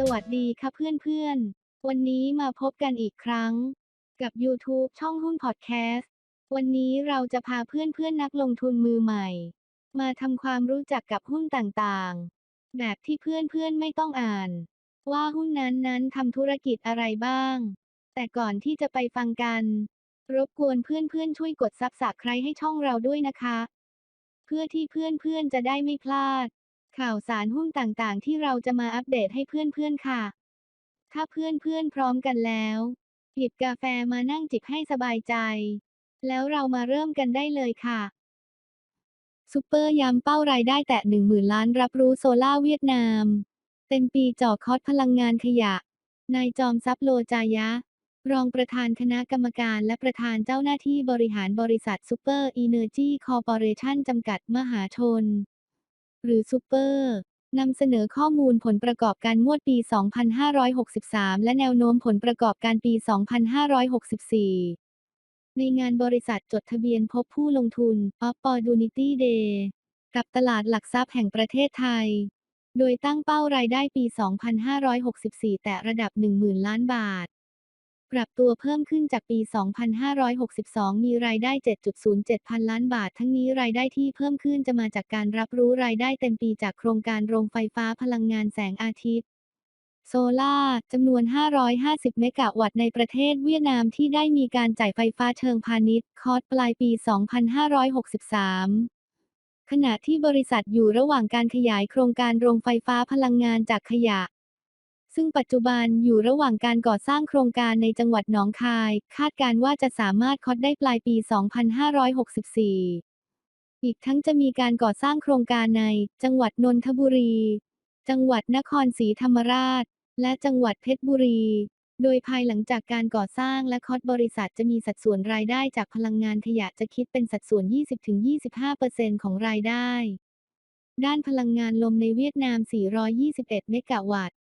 สวัสดีค่ะเพื่อนๆ วันนี้มาพบกันอีกครั้ง กับ YouTube ช่องหุ้นพอดแคสต์ วันนี้เราจะพาเพื่อนๆนักลงทุนมือใหม่ มาทำความรู้จักกับหุ้นต่างๆ แบบที่เพื่อนๆไม่ต้องอ่าน ว่าหุ้นนั้นๆทำธุรกิจอะไรบ้าง แต่ก่อนที่จะไปฟังกัน รบกวนเพื่อนๆช่วยกดซับสไครต์ให้ช่องเราด้วยนะคะ เพื่อที่เพื่อนๆจะได้ไม่พลาด ข่าวสารหุ้นต่างๆ ที่เราจะมาอัปเดตให้เพื่อนๆค่ะ ถ้าเพื่อนๆพร้อมกันแล้ว หยิบกาแฟมานั่งจิบให้สบายใจ แล้วเรามาเริ่มกันได้เลยค่ะซูเปอร์ย้ำเป้ารายได้แตะ1 0,000 ล้านรับรู้โซล่าเวียดนาม เต็มปีจ่อคอสพลังงานขยะ นายจอมทรัพย์โลจายะ รองประธานคณะกรรมการและประธานเจ้าหน้าที่บริหารบริษัทซูเปอร์อีเนอร์จีคอร์ปอเรชั่นจำกัดมหาชน หรือซูเปอร์นำเสนอข้อมูลผลประกอบการงวดปี 2563 และแนวโน้มผลประกอบการปี 2564 ในงานบริษัทจดทะเบียนพบผู้ลงทุน Opportunity Day กับตลาดหลักทรัพย์แห่งประเทศไทย โดยตั้งเป้ารายได้ปี 2564 แต่ระดับ 10,000 ล้านบาท ปรับตัวเพิ่มขึ้นจากปี 2562 มีรายได้ 7.07 พันล้านบาท ทั้งนี้รายได้ที่เพิ่มขึ้นจะมาจากการรับรู้รายได้เต็มปีจากโครงการโรงไฟฟ้าพลังงานแสงอาทิตย์ โซล่าจำนวน 550 เมกะวัตต์ในประเทศเวียดนามที่ได้มีการจ่ายไฟฟ้าเชิงพาณิชย์ คอร์สปลายปี 2563ขณะที่บริษัทอยู่ระหว่างการขยายโครงการโรงไฟฟ้าพลังงานจากขยะ ซึ่งปัจจุบันอยู่ระหว่างการก่อสร้างโครงการในจังหวัดหนองคาย คาดการว่าจะสามารถคอดได้ปลายปี 2564 อีกทั้งจะมีการก่อสร้างโครงการใน จังหวัดนนทบุรี จังหวัดนครศรีธรรมราช และจังหวัดเพชรบุรี โดยภายหลังจากการก่อสร้างและคอดบริษัทจะมีสัดส่วนรายได้จากพลังงานขยะจะคิดเป็นสัดส่วน 20-25%ของรายได้ด้านพลังงานลมในเวียดนาม 421 เมกะวัตต์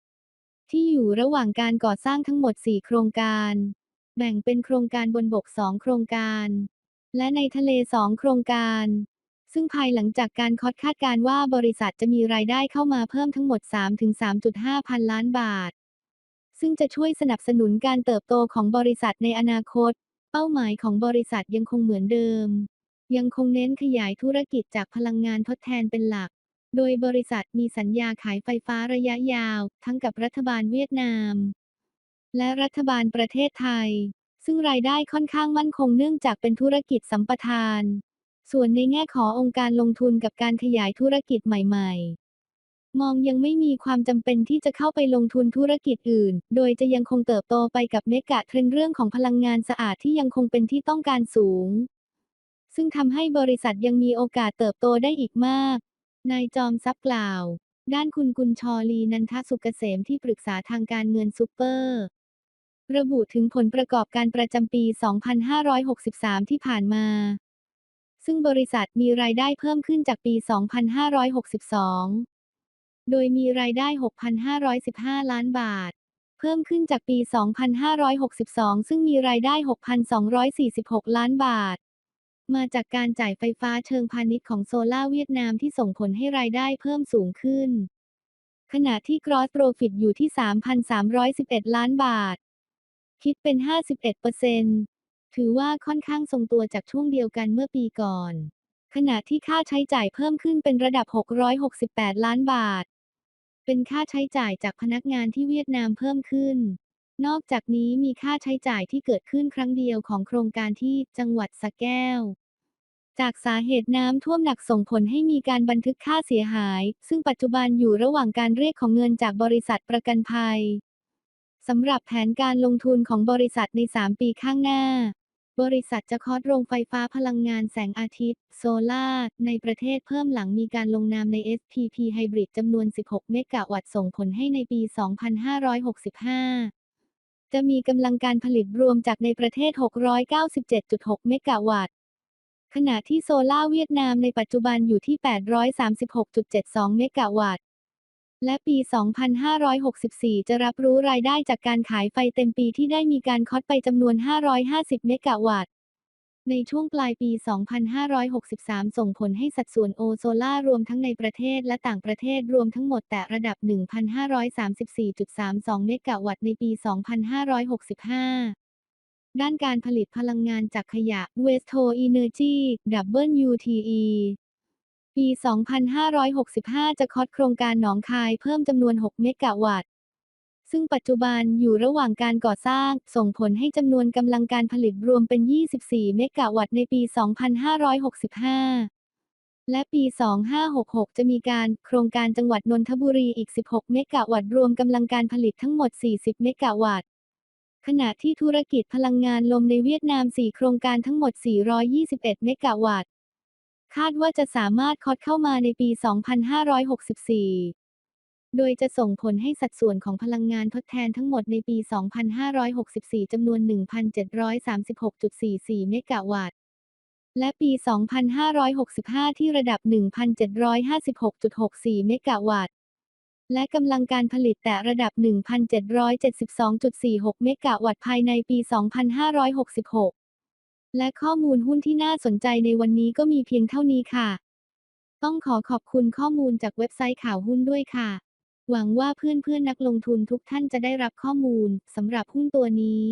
ที่อยู่ระหว่างการก่อสร้างทั้งหมด 4 โครงการ แบ่งเป็นโครงการบนบก 2 โครงการ และในทะเล 2 โครงการ ซึ่งภายหลังจากการคอดคาดการว่าบริษัทจะมีรายได้เข้ามาเพิ่มทั้งหมด 3-3.5 พันล้านบาท ซึ่งจะช่วยสนับสนุนการเติบโตของบริษัทในอนาคต เป้าหมายของบริษัทยังคงเหมือนเดิม ยังคงเน้นขยายธุรกิจจากพลังงานทดแทนเป็นหลัก โดยบริษัทมีสัญญาขายไฟฟ้าระยะยาว ทั้งกับรัฐบาลเวียดนาม และรัฐบาลประเทศไทย ซึ่งรายได้ค่อนข้างมั่นคงเนื่องจากเป็นธุรกิจสัมปทาน ส่วนในแง่ขององค์การลงทุนกับการขยายธุรกิจใหม่ๆ มองยังไม่มีความจำเป็นที่จะเข้าไปลงทุนธุรกิจอื่น โดยจะยังคงเติบโตไปกับเมกะเทรนเรื่องของพลังงานสะอาดที่ยังคงเป็นที่ต้องการสูงซึ่งทำให้บริษัทยังมีโอกาสเติบโตได้อีกมาก นายจอมทรัพย์กล่าว ด้านคุณกุลชอลีนันทสุกเกษมที่ปรึกษาทางการเงินซูเปอร์ ระบุถึงผลประกอบการประจำปี 2563 ที่ผ่านมา ซึ่งบริษัทมีรายได้เพิ่มขึ้นจากปี 2562 โดยมีรายได้ 6,515 ล้านบาท เพิ่มขึ้นจากปี 2562 ซึ่งมีรายได้ 6,246 ล้านบาท มาจากการจ่ายไฟฟ้าเชิงพาณิชย์ของโซล่าเวียดนามที่ส่งผลให้รายได้เพิ่มสูงขึ้น ขณะที่ Gross Profit อยู่ที่ 3,311 ล้านบาท คิดเป็น 51%ถือว่าค่อนข้างทรงตัวจากช่วงเดียวกันเมื่อปีก่อน ขณะที่ค่าใช้จ่ายเพิ่มขึ้นเป็นระดับ 668 ล้านบาท เป็นค่าใช้จ่ายจากพนักงานที่เวียดนามเพิ่มขึ้น นอกจากนี้มีค่าใช้จ่ายที่เกิดขึ้นครั้งเดียวของโครงการที่จังหวัดสระแก้ว จากสาเหตุน้ำท่วมหนักส่งผลให้มีการบันทึกค่าเสียหาย ซึ่งปัจจุบันอยู่ระหว่างการเรียกของเงินจากบริษัทประกันภัยสำหรับแผนการลงทุนของบริษัทใน 3 ปีข้างหน้า บริษัทจะคอดโรงไฟฟ้าพลังงานแสงอาทิตย์ โซล่าร์ในประเทศเพิ่มหลังมีการลงนามใน SPP Hybrid จำนวน 16 เมกะวัตต์ส่งผลให้ในปี 2565 จะมีกำลังการผลิตรวมจากในประเทศ 697.6 เมกะวัตต์ ขณะที่โซล่าเวียดนามในปัจจุบันอยู่ที่ 836.72 เมกะวัตต์ และปี 2564 จะรับรู้รายได้จากการขายไฟเต็มปีที่ได้มีการคอดไปจำนวน 550 เมกะวัตต์ ในช่วงปลายปี 2563 ส่งผลให้สัดส่วนโอโซล่ารวมทั้งในประเทศและต่างประเทศรวมทั้งหมดแตะระดับ 1,534.32 เมกะวัตต์ในปี 2565ด้านการผลิตพลังงานจากขยะ Waste to Energy WTE ปี 2565 จะคอดโครงการหนองคายเพิ่มจำนวน 6 เมกะวัตต์ ซึ่งปัจจุบันอยู่ระหว่างการก่อสร้าง ส่งผลให้จำนวนกำลังการผลิตรวมเป็น 24 เมกะวัตต์ในปี 2565และปี 2566 จะมีการโครงการจังหวัดนนทบุรีอีก 16 เมกะวัตต์รวมกำลังการผลิตทั้งหมด 40 เมกะวัตต์ ขณะที่ธุรกิจพลังงานลมในเวียดนาม 4 โครงการทั้งหมด 421 เมกะวัตต์ คาดว่าจะสามารถคอดเข้ามาในปี 2564 โดยจะส่งผลให้สัดส่วนของพลังงานทดแทนทั้งหมดในปี 2564 จำนวน 1,736.44 เมกะวัตต์ และปี 2565 ที่ระดับ 1,756.64 เมกะวัตต์ และกำลังการผลิตแต่ระดับ 1,772.46 เมกะวัตต์ภายในปี 2566และข้อมูลหุ้นที่น่าสนใจในวันนี้ก็มีเพียงเท่านี้ค่ะ ต้องขอขอบคุณข้อมูลจากเว็บไซต์ข่าวหุ้นด้วยค่ะ หวังว่าเพื่อนๆนักลงทุนทุกท่านจะได้รับข้อมูลสำหรับหุ้นตัวนี้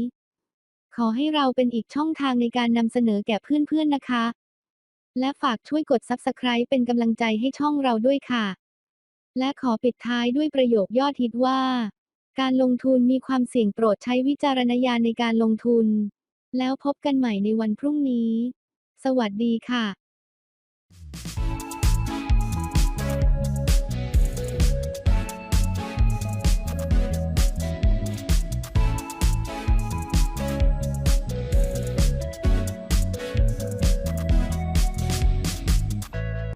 ขอให้เราเป็นอีกช่องทางในการนำเสนอแก่เพื่อนๆนะคะ และฝากช่วยกด Subscribe เป็นกำลังใจให้ช่องเราด้วยค่ะ และขอปิดท้ายด้วยประโยคยอดฮิตว่า การลงทุนมีความเสี่ยงโปรดใช้วิจารณญาณในการลงทุน แล้วพบกันใหม่ในวันพรุ่งนี้ สวัสดีค่ะ